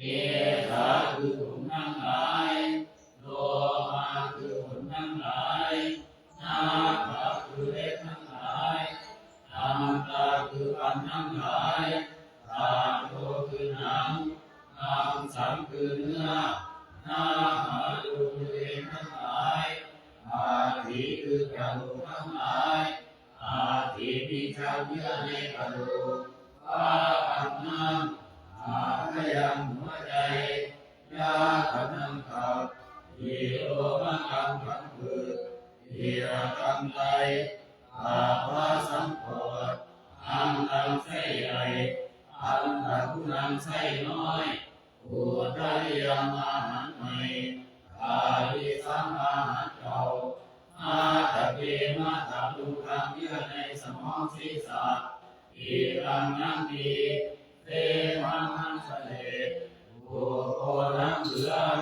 เกสาคือขนทั้งหลายโลมาคือขนทั้งหลายนาคาคือเล็บทั้งหลายอันตาคือฟันทั้งหลายตาโตคือหนังนามสังคือเนื้อนาหาดูคือเองทั้งหลายอาทิคือกระดูกทั้งหลายอาทิมีชาวเยื่อในกระดูกว่าปันน้ำอาพยัง ยาขันังขับยีโอมังคังขังผืดยีระกังไตอาภาสังโฆอังตังไส้ใหญ่อันตะกุนังไส้น้อยอุตริยังอาหารใหม่อาลิสังอาหารเก่ามาตะเกมาตะลุกังเยื่อในสมองศีรษะอีรังยังดีเตมังหังสะ เลบุโคน้ำเหลือง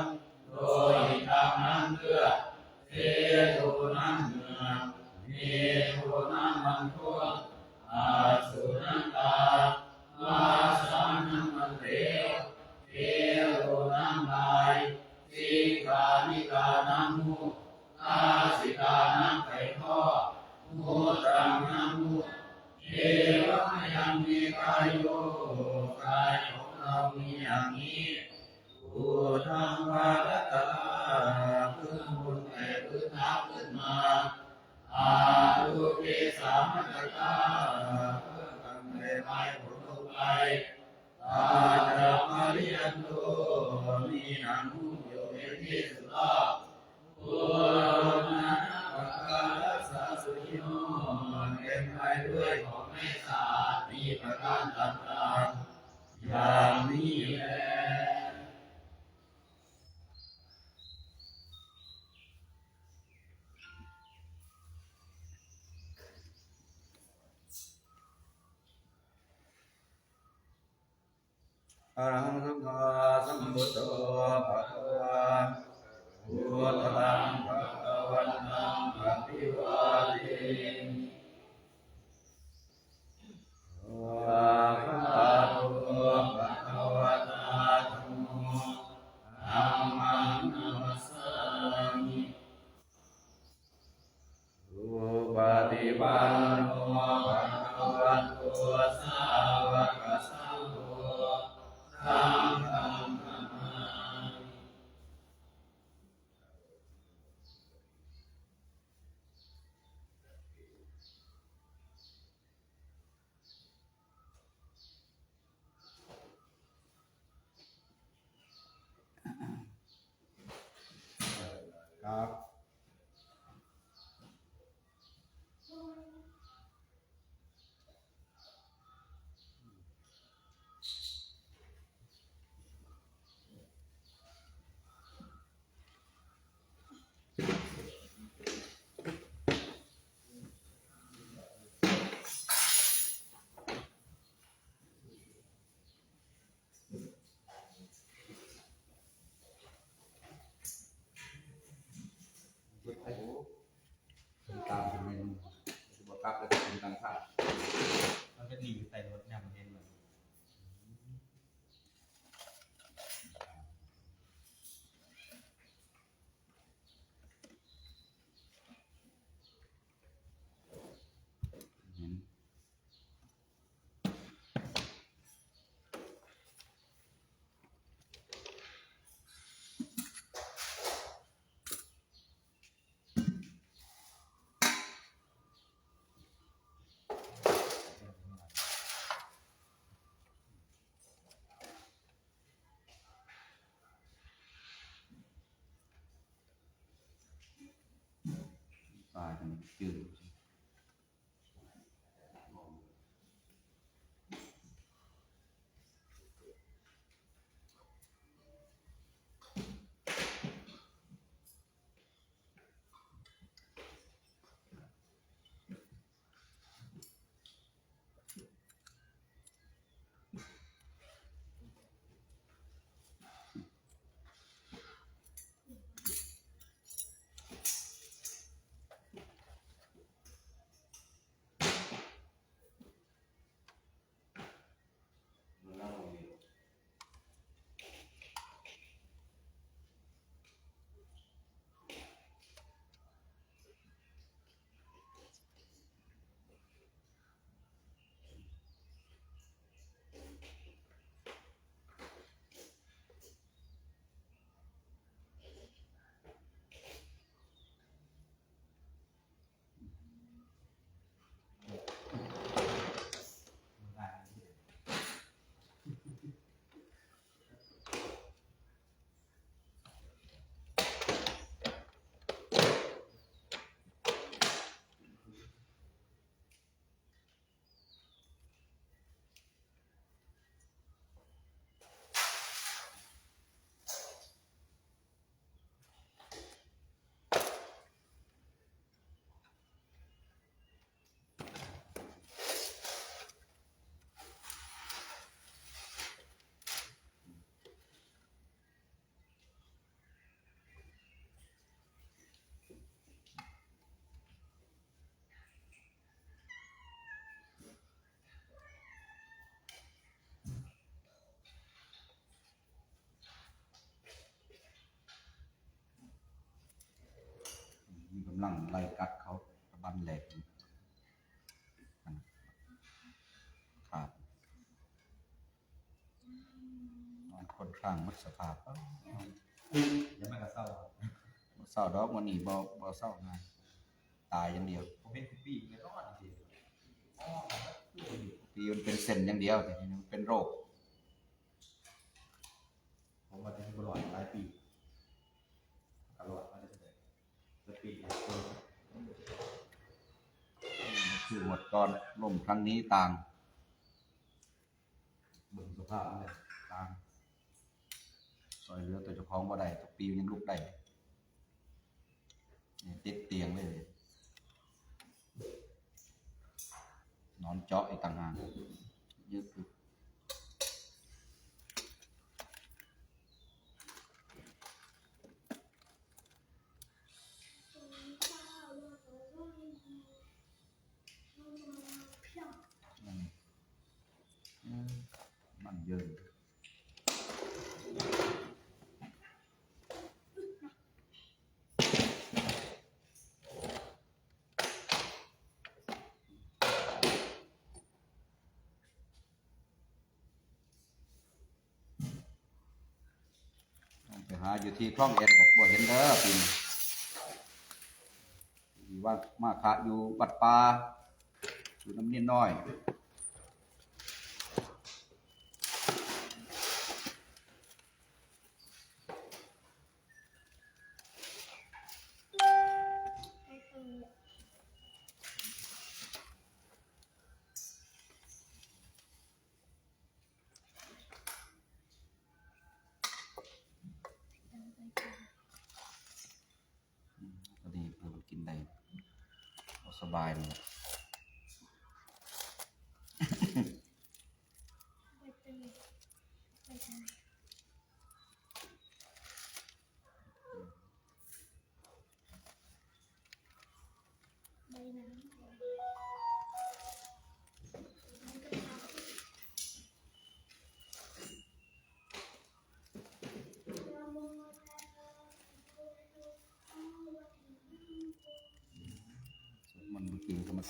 โดยทางน้ำเลือดเทน้ำเหนือเนโทน้ำมันท่วงอาสุน้ำตามาสาน้ำมันเหลวเทโทน้ำลายสีกานิกาน้ำมูกอาสิกาน้ำไก่ทอดมูตรังน้ำมูกเอวะยังมีกายโยกายของเรา มีอย่างนี้อุทังวาลตลาพื้นบนแต่พื้นท้าขึ้นมาอาลูเกสามัตตาเพื่อกันในไม้ผลลงไปอาจามาริยันโตมีนังหุ้มอยู่ในที่สุดาโอนานาปะกาลัสสะสุขิโนเต็มไปด้วยของไม่สะอาดมีประการต่างๆ อย่างนี้แหละอะระหังสัมมาสัมพุทโธภะคะวะพุทธังภะคะวันตังปฏิวาเทวะภะคะ ปลำลังไล่กัดเขาตะบันแหลกครับนอนคนข้างมัดสภาพเอ้ายังไม่กระเศร้าเศร้าดอกวันนี้บ่บ่เศร้างานตายอย่างเดียวผมเป็นคุปี้ไม่รอดจริงๆปีมันเป็นเส้นอย่างเดียวแต่นี่มันเป็นโรค ผมมาจะเป็นบลอดหลายปีตลอดมาจะเป็นจะปีเออ คือหมดตอนล่มครั้งนี้ต่างเบิ่งสภาพมันเลยต่างซอยเรือตัวเจ้าของบ่ได้ตัวปียังลุกได้นี่ติดเตียงเลยนอนเจาะอีกต่างหากยึดคือ มันเยอะต้องไปหาอยู่ที่คลองเอ็ดแบบบ่เห็นเด้อปีนี้อยู่ว่ามาคะอยู่วัดป่าอยู่น้ำเนียนน้อย ก็ดีเพื่อมันกินได้เอา สบายเลยมัน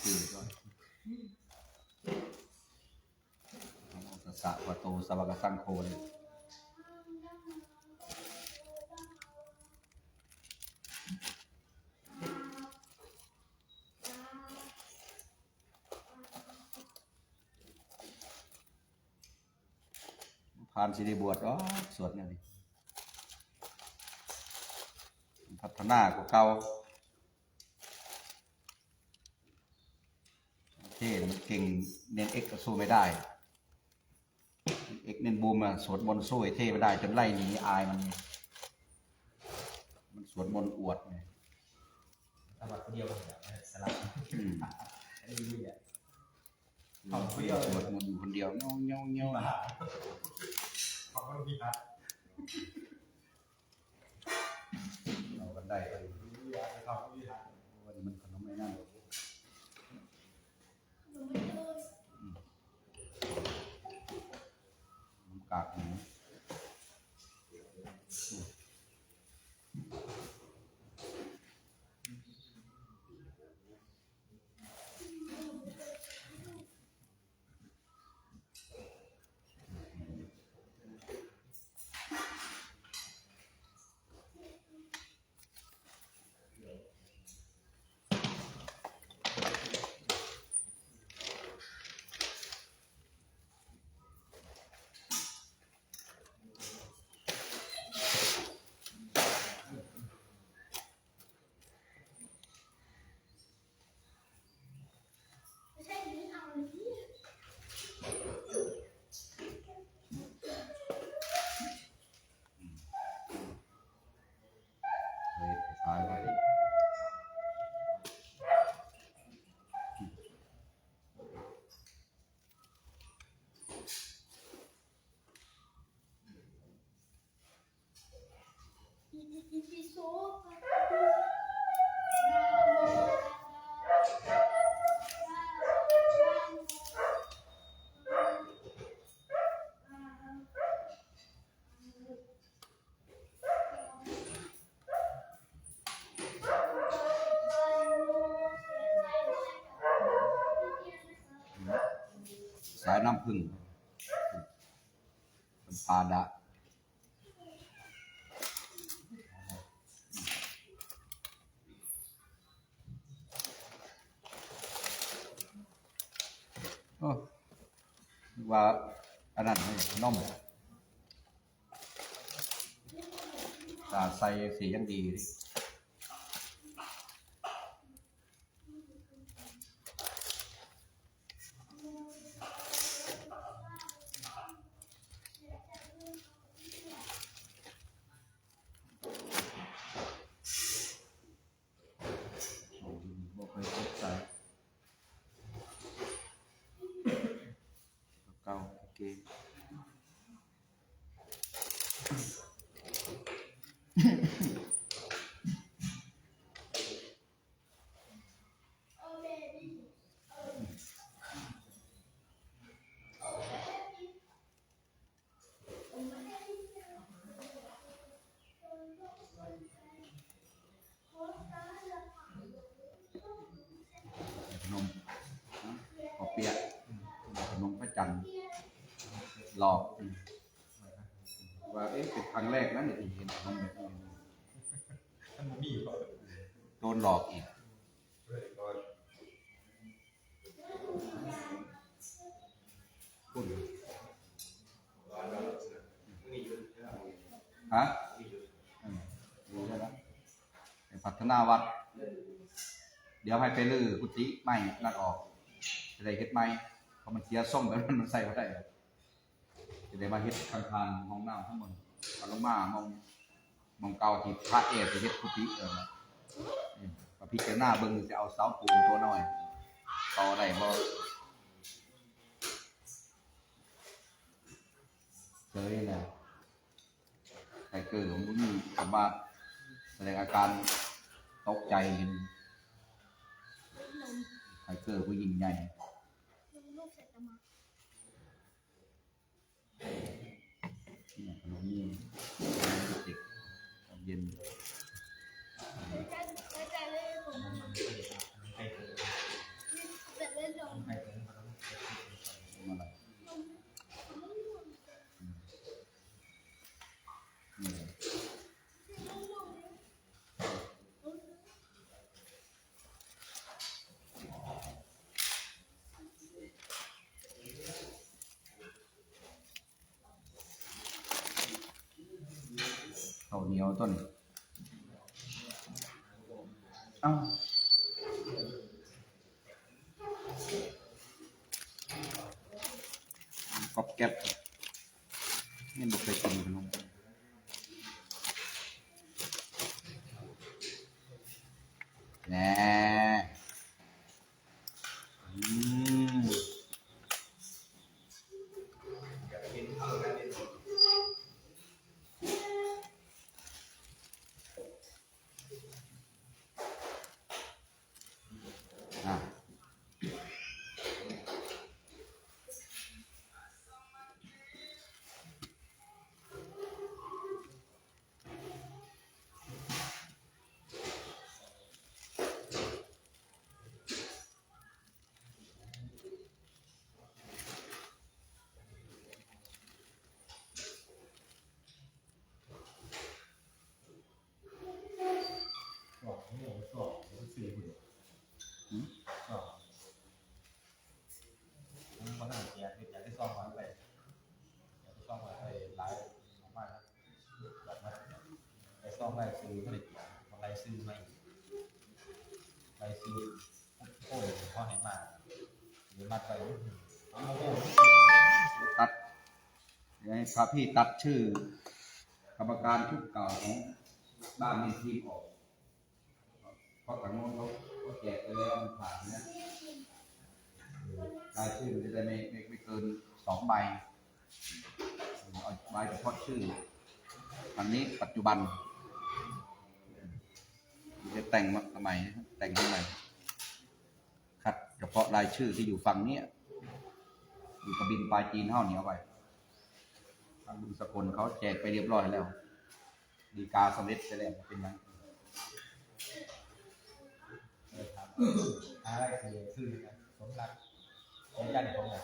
เมื่อกี้ก็มาคืนก็สสะวะโตสวากสังโฆเนี่ยผ่านสิริบวชอ๋อสวดเนี่ยพัฒนากว่าเก่า เท่มันเก่งเน้นเอ็กก็สู้ไม่ได้เอ็กเน้นบูมอะสวดมนต์สู้ไอ้เท่ไม่ได้จนไล่หนีอายมัน มันสวดมนต์อวดไงตลอดคนเดียวเลยอะสลับอืมอันนี้ดีอะสวดมนต์อยู่คนเดียวเงี้ยวเงี้ยวเงี้ยวมาขอบคุณพี่ครับเรากันได้เลย ขอบคุณพี่ครับ วันนี้มันขนมไม่นั่น มันกากหมู เฮ้ยท้ายไว้ Thank เอา น้ำผึ้งเป็นปลาดะโอ้ว่าอันนั้นไม่น่อมตาใส่สียังดีอ้ยบอกเคยตกใจเก่าโอเคขนมขอเปียะขนมพระจันทร์หลอกว่าเอ๊ะเป็นครั้งแรกนะเนี่ยที่เห็นขนมแบบนี้ ท่านมีบ่ โดนหลอกอีก เลยก็ คุณ ร้านเรามีอยู่ ฮะอืมรู้แล้วนะ ไปพัฒนาวัด เดี๋ยวให้ไปลื้อกุฏิใหม่นั่นออกจะได้เฮ็ดใหม่เพราะมันเสียส่งแบบนั้นมันใส่บ่ได้จะได้มาเฮ็ดข้างๆห้องน้ำทั้งหมดเอาลงมามองมองเก่าที่พระเอกจะเฮ็ดกุฏิเอออืมก็พิจารณาเบิ่งจะเอาเสาปูนตัวน้อยต่อได้บ่เคยแล้วใครเกิดของมีคำว่าแสดงอาการ ตกใจเห็นใครเกิดผู้หญิงใหญ่ลูกเสร็จแล้วมาเนี่ยขนมนี่เด็กตอนเย็น แล้วจะแล้วจะเล่นผม ให้เกิด เสร็จเล่นลง ให้เกิดมัน อะไรนี่เลย ข้าวเหนียวต้นเอ้ากอบแก็บนี่บุกไปกินขนมแน่อืม อยากกินข้าวกันนิด อะสองนี่สองสี่หุ่น อืม สองมันมันน่าเกลียดอยากได้ซ่อมมาไปอยากได้ซ่อมมาไปหลายมากนะแบบว่าไปซ่ อมไว้ซื้อผลิตมาไล่ซื้อไม่ไล่ซื้อโอ้ยพ่อให้มาหรือมัดไปโอ้โหตัดเดี๋ยวให้พระพี่ตัดชื่อกรรมการชุดเก่าของบ้านนี้ทีมออกเพราะทางโน้นเขาเขาแจกไปแล้วมันผ่านนะรายชื่อมันจะได้ไม่ไม่ไม่เกินสองใบเอาใบเฉพาะชื่ออันนี้ปัจจุบัน จะแต่งมาทำไมนะครับแต่งทำไมคัดเฉพาะรายชื่อที่อยู่ฝั่งเนี้ยอยู่กระบินปลายจีนเท่าเหนียวไปทางบุญสกลเขาแจกไปเรียบร้อยแล้ว ดีกาสำเร็จไปแล้วเป็นยังอะไรคือคือสมรักใช้ยันผมเลย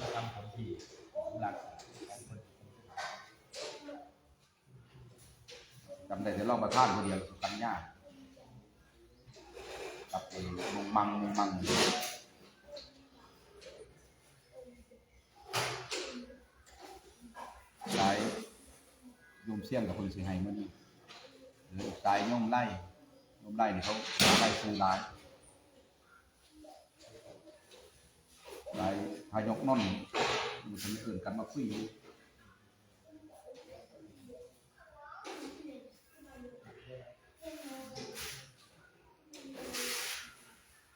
ก็ทำผลที่หลักของคนจำได้แต่ลองประท่านคนเดียวสุกัญญากัับเอมุงมังมุงมังสายโยมเสี่ยงกับคนสีไห้มันหรือสายโยมไล่โยมไล่เนี่ยเขาไล่ซื้อร้ายลายพายกน่นมันจะมีเกินกันมาคุยอยู่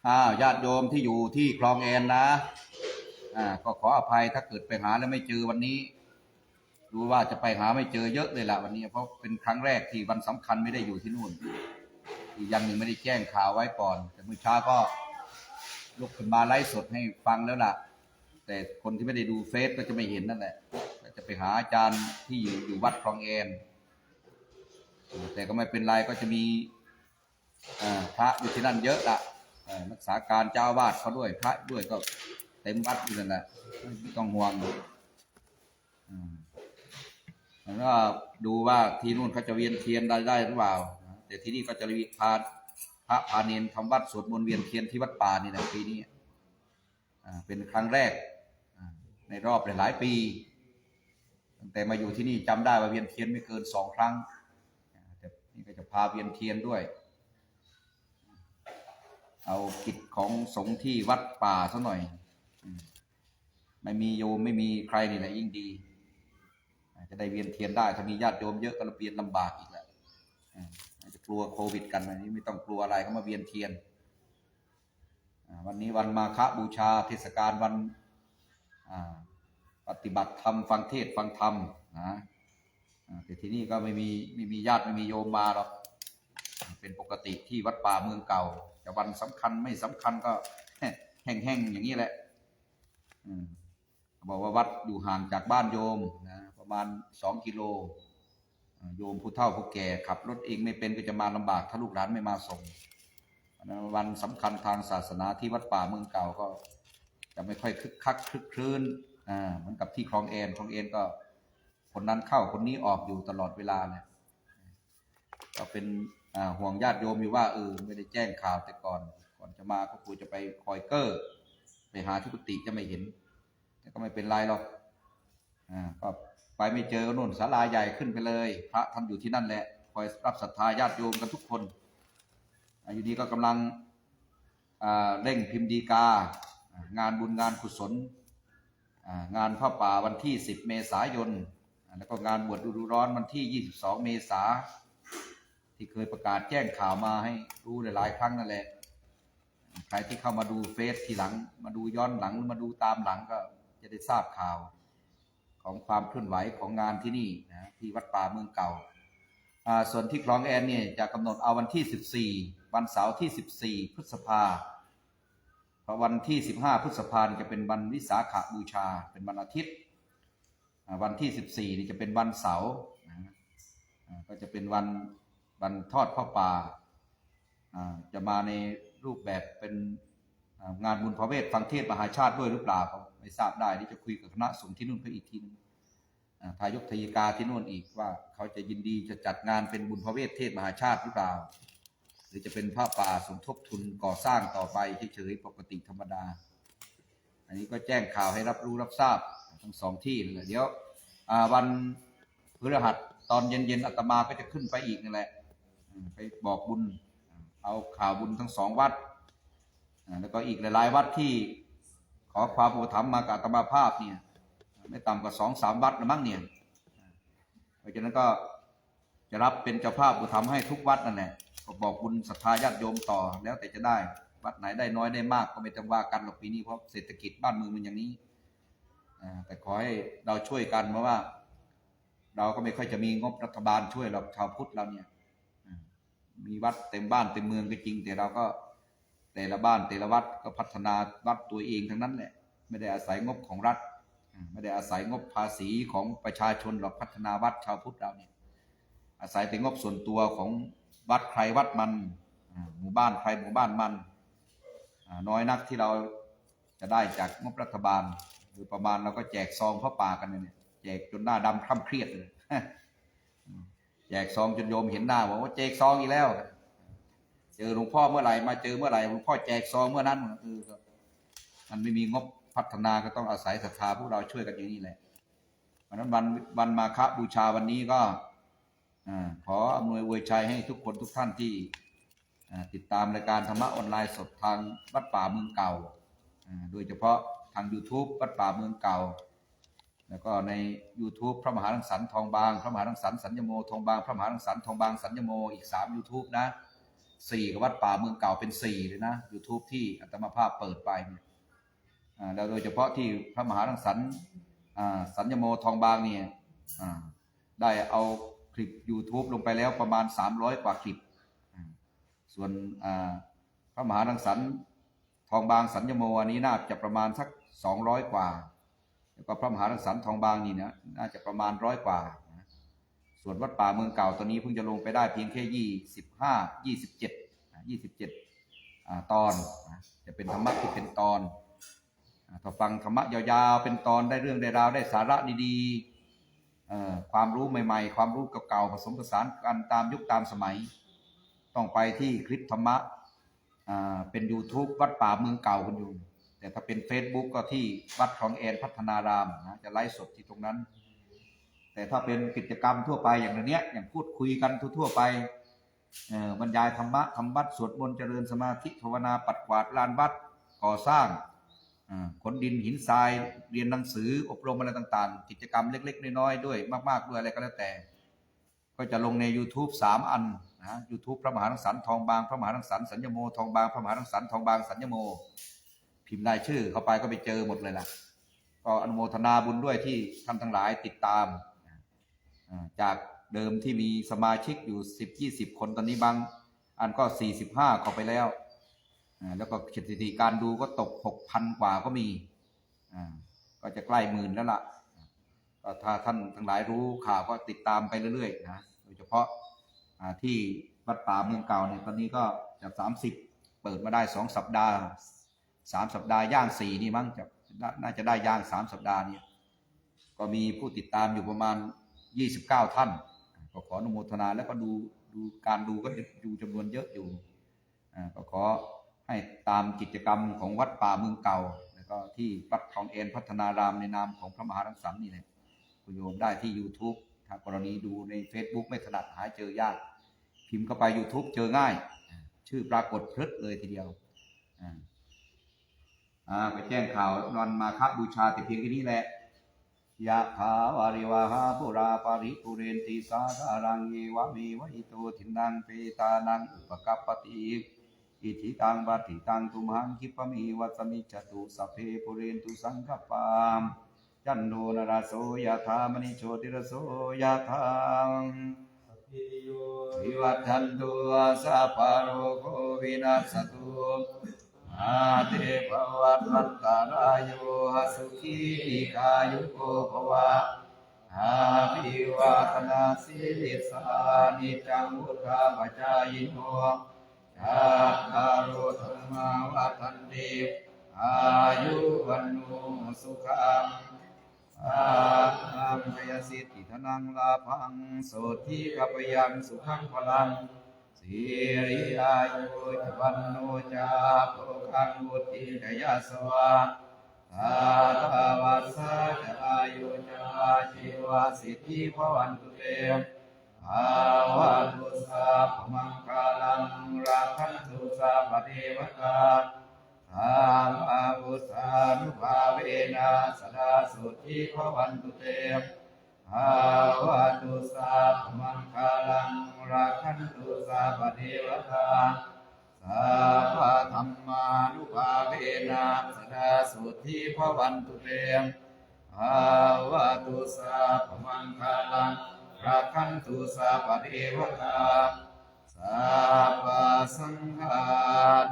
อ้าวญาติโยมที่อยู่ที่คลองแอนนะอ่าก็ขออภัยถ้าเกิดไปหาแล้วไม่เจอวันนี้รู้ว่าจะไปหาไม่เจอเยอะเลยละวันนี้ เพราะเป็นครั้งแรกที่วันสำคัญไม่ได้อยู่ที่นู่น อีกอย่างหนึ่งไม่ได้แจ้งข่าวไว้ก่อน แต่เมื่อเช้าก็ลุกขึ้นมาไลฟ์สดให้ฟังแล้วล่ะ แต่คนที่ไม่ได้ดูเฟซก็จะไม่เห็นนั่นแหละจะไปหาอาจารย์ที่อยู่อยู่วัดคลองแอนแต่ก็ไม่เป็นไรก็จะมีอ่าพระอยู่ที่นั่นเยอะละเอ่อ รักษาการเจ้าอาวาดเขาด้วยพระด้วยก็เต็มวัดอยู่นั่นแหละไม่ต้องห่วงแล้วก็ดูว่าที่นู่นเขาจะเวียนเทียนได้ได้หรือเปล่าแต่ที่นี่ก็จะมีพาพระพาเนนทำวัดสวดมนต์เวียนเทียนที่วัดป่านี่นะปีนี้เป็นครั้งแรกในรอบหลายปีตั้งแต่มาอยู่ที่นี่จำได้ว่าเวียนเทียนไม่เกินสองครั้งอ่าแต่นี่ก็จะพาเวียนเทียนด้วย เอากิจของสงฆ์ที่วัดป่าซะหน่อย ไม่มีโยมไม่มีใครนี่แหละยิ่งดี จะได้เวียนเทียนได้ ถ้ามีญาติโยมเยอะก็ระเบียนลำบากอีกแหละจะกลัวโควิดกันอันนี้ไม่ต้องกลัวอะไรก็มาเวียนเทียน วันนี้วันมาฆบูชาเทศกาลวันปฏิบัติธรรมฟังเทศฟังธรรมนะแต่ที่นี่ก็ไม่มีไม่มีญาติไม่มีโยมมาหรอกเป็นปกติที่วัดป่าเมืองเก่า แต่วันสำคัญไม่สำคัญก็แห้งๆอย่างนี้แหละบอกว่าวัดอยู่ห่างจากบ้านโยมนะประมาณสองกิโลโยมผู้เฒ่าผู้แก่ขับรถเองไม่เป็นก็จะมาลำบาก ถ้าลูกหลานไม่มาส่งวันสำคัญทางศาสนาที่วัดป่าเมืองเก่าก็ จะไม่ค่อยคึกคักคลึกครื้นอ่าเหมือนกับที่คลองเอนคลองเอนก็คนนั้นเข้าคนนี้ออกอยู่ตลอดเวลาเนี่ยก็เป็น ห่วงญาติโยมอยู่ว่าเออไม่ได้แจ้งข่าวแต่ก่อน ก่อนจะมาก็ควรจะไปคอยเกอร์ ไปหาที่กุฏิจะไม่เห็น แต่ก็ไม่เป็นไรหรอกอ่าก็ไปไม่เจอก็น่นศาลาใหญ่ขึ้นไปเลย พระท่านอยู่ที่นั่นแหละ คอยรับศรัทธาญาติโยมกันทุกคนอายู่นี้ก็กำลังอ่าเร่งพิมพ์ดีกา งานบุญงานกุศลงานพระป่าวันที่ 10 เมษายน แล้วก็งานบวชดูร้อนวันที่ 22 เมษา ที่เคยประกาศแจ้งข่าวมาให้รู้หลายๆครั้งนั่นแหละ ใครที่เข้ามาดูเฟซทีหลัง มาดูย้อนหลังหรือมาดูตามหลังก็จะได้ทราบข่าว ของความเคลื่อนไหวของงานที่นี่นะที่วัดป่าเมืองเก่า ส่วนที่คลองแอนเนี่ยจะกำหนดเอาวันที่ 14 วันเสาร์ที่ 14 พฤษภาเพราะวันที่ 15 พฤษภาจะเป็นวันวิสาขบูชา เป็นวันอาทิตย์ วันที่ 14นี่จะเป็นวันเสาร์ก็จะเป็นวัน วันทอดผ้าป่าจะมาในรูปแบบเป็นงานบุญพระเวทฟังเทศมหาชาติด้วยหรือเปล่าก็ไม่ทราบได้ที่จะคุยกับคณะสงฆ์ที่นู่นเพื่ออีกทีนึงอ่าทายกทยกาที่นู่นอีกว่าเขาจะยินดีจะจัดงานเป็นบุญพระเวทเทศมหาชาติหรือเปล่า หรือจะเป็นผ้าป่าสมทบทุนก่อสร้างต่อไปเฉยๆปกติธรรมดา อันนี้ก็แจ้งข่าวให้รับรู้รับทราบทั้งสองที่เลยเดี๋ยววันพฤหัสตอนเย็นๆอาตมาก็จะขึ้นไปอีกนั่นแหละ ไปบอกบุญ เอาข่าวบุญทั้งสองวัด แล้วก็อีกหลาย ๆ วัดที่ขอความอุปถัมภ์มากับตมาภาพเนี่ย ไม่ต่ำกว่าสองสามวัดละมั้งเนี่ย เพราะฉะนั้นก็จะรับเป็นเจ้าภาพอุปถัมภ์ให้ทุกวัดนั่นแหละก็บอกบุญศรัทธาญาติโยมต่อแล้วแต่จะได้ วัดไหนได้น้อยได้มากก็ไม่ต้องว่ากันหรอกปีนี้เพราะเศรษฐกิจบ้านเมืองมันอย่างนี้แต่ขอให้เราช่วยกันเพราะว่า เราก็ไม่ค่อยจะมีงบรัฐบาลช่วยเราชาวพุทธเราเนี่ย มีวัดเต็มบ้านเต็มเมืองก็จริง แต่เราก็แต่ละบ้านแต่ละวัดก็พัฒนาวัดตัวเองทั้งนั้นแหละ ไม่ได้อาศัยงบของรัฐ ไม่ได้อาศัยงบภาษีของประชาชนหรอกพัฒนาวัดชาวพุทธเราเนี่ยอาศัยแต่งบส่วนตัวของวัดใครวัดมันอ่าหมู่บ้านใครหมู่บ้านมันอ่าน้อยนักที่เราจะได้จากงบรัฐบาลโดยประมาณเราก็แจกซองพระป่ากันเนี่ยแจกจนหน้าดำคล่ำเครียดเลย แจกซองจนโยมเห็นหน้าบอกว่าแจกซองอีกแล้ว เจอหลวงพ่อเมื่อไหร่มาเจอเมื่อไหร่หลวงพ่อแจกซองเมื่อนั้นเออมันไม่มีงบพัฒนาก็ต้องอาศัยศรัทธาพวกเราช่วยกันอย่างนี้แหละเพราะฉะนั้นวันวันมาฆบูชาวันนี้ก็ขออำนวยอวยชัยให้ทุกคนทุกท่านที่ติดตามรายการธรรมะออนไลน์สดทางวัดป่าเมืองเก่าอ่าโดยเฉพาะทาง YouTube วัดป่าเมืองเก่า แล้วก็ใน YouTube พระมหารังสรรค์ทองบาง พระมหารังสรรค์สัญญโมทองบางพระมหารังสรรค์ทองบางสัญญโมอีกสาม YouTube นะสี่กับวัดป่าเมืองเก่าเป็นสี่เลยนะ YouTube ที่อัตมาภาพเปิดไปเนี่ยอ่าแล้วโดยเฉพาะที่พระมหารังสรรค์สัญญโมทองบางเนี่ยได้เอาคลิป YouTube ลงไปแล้วประมาณ 300 กว่าคลิป ส่วนพระมหารังสรรค์ทองบางสัญญโมอันนี้น่าจะประมาณสัก 200 กว่า แล้วก็พระมหารังสรรค์ทองบางนี่นะน่าจะประมาณร้อยกว่านะส่วนวัดป่าเมืองเก่าตอนนี้เพิ่งจะลงไปได้เพียงแค่ยี่สิบห้ายี่สิบเจ็ดยี่สิบเจ็ดตอนนะจะเป็นธรรมะที่เป็นตอนถ้าฟังธรรมะยาวๆ เป็นตอนได้เรื่องได้ราวได้สาระดีๆความรู้ใหม่ๆ ความรู้เก่าๆผสมผสานกันตามยุคตามสมัย ต้องไปที่คลิปธรรมะเป็น YouTube วัดป่าเมืองเก่าคุณโยม แต่ถ้าเป็น Facebook ก็ที่วัดคลองแอนพัฒนารามนะจะไลฟ์สดที่ตรงนั้น แต่ถ้าเป็นกิจกรรมทั่วไปอย่างเนี้ยอย่างพูดคุยกันทั่วๆไปบรรยายธรรมะทำวัดสวดมนต์เจริญสมาธิภาวนาปัดกวาดลานวัดก่อสร้างขนดินหินทราย เรียนหนังสืออบรมอะไรต่างๆ กิจกรรมเล็ก ๆ น้อยๆด้วยมากๆด้วยอะไรก็แล้วแต่ ก็จะลงใน YouTube สามอันนะ YouTube พระมหารังสรรค์ทองบาง พระมหารังสรรค์สัญญโมทองบาง พระมหารังสรรค์ทองบางสัญญโม พิมพ์รายชื่อเข้าไปก็ไปเจอหมดเลยล่ะ ก็อนุโมทนาบุญด้วยที่ท่านทั้งหลายติดตาม จากเดิมที่มีสมาชิกอยู่สิบยี่สิบคนตอนนี้บาง อันก็สี่สิบห้าเข้าไปแล้ว แล้วก็สถิติการดูก็ตกหกพันกว่าก็มี ก็จะใกล้หมื่นแล้วล่ะก็ถ้าท่านทั้งหลายรู้ข่าวก็ติดตามไปเรื่อยๆนะ โดยเฉพาะที่วัดป่าเมืองเก่าเนี่ยตอนนี้ก็จากสามสิบเปิดมาได้สองสัปดาห์ สามสัปดาห์ย่างสี่นี่มั้งจะน่าจะได้ย่างสามสัปดาห์นี่ยก็มีผู้ติดตามอยู่ประมาณยี่สิบเก้าท่าน ก็ขออนุโมทนาแล้วก็ดูดูการดูก็ดูจำนวนเยอะอยู่ก็ขอให้ตามกิจกรรมของวัดป่าเมืองเก่า แล้วก็ที่วัดทองเอ็นพัฒนารามในนามของพระมหารังสรรค์นี่แหละคุณโยมได้ที่ YouTube ถ้ากรณีดูใน Facebook ไม่ถนัดหาเจอยาก พิมพ์เข้าไป YouTube เจอง่าย ชื่อปรากฏพลึดเลยทีเดียว ไปแจ้งข่าวนอนมาคับบูชาแต่เพียงแค่นี้แหละยะถาวาริวาหาปุราปาริปุเรนติสาคารังเยวะเมวะอิโตทินังเปตานังอุปกัปปติอิทิตังบัติตังตุมหังคิปะมีวัสมิจจตุสัพเพปุเรนตุสังคปามจันโนนราโสยะธามณิโชติรโสยะธามสัพพิติโยวิวัฏันตุสัพพะโรโควินัสสตุ อาเทภวัตวันตารายโยสุขีกายุโกภวะอาภิวาทนาสิลิสานิจังวุฒาปจายโนชาคารุธรรมาวัฏันติอายุวันโนสุขังอาหังพยสิทธิธนังลาพังโสทิกัปยังสุขังพลัง สิริอายุจวันโนจาโภคังวุติจยาสวะทาทาวัสสะจะอายุจาชีวาสิทธิภวันตุเตภาวะตุสาพมังคาลังราคันตุสาปเทวตาธรรมาวุสานุภาเวนะสดาสุทธิภวันตุเตภาวะตุสาพมังคาลัง ราคันตุสาปเทวตาสัพะธรรมานุภาเวนะสดาสุทธิภวันตุเตภาวะตุสาพมังคาลังราคันตุสาปเทวตาสัพะสังฆา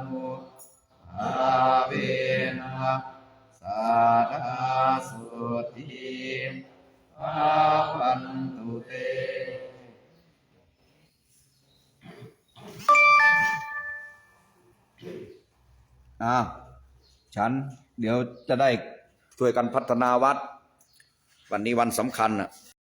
นุภาเวนะสดาสุทธิภาวันตุเต อ่าฉันเดี๋ยวจะได้ช่วยกันพัฒนาวัด วันนี้วันสำคัญน่ะ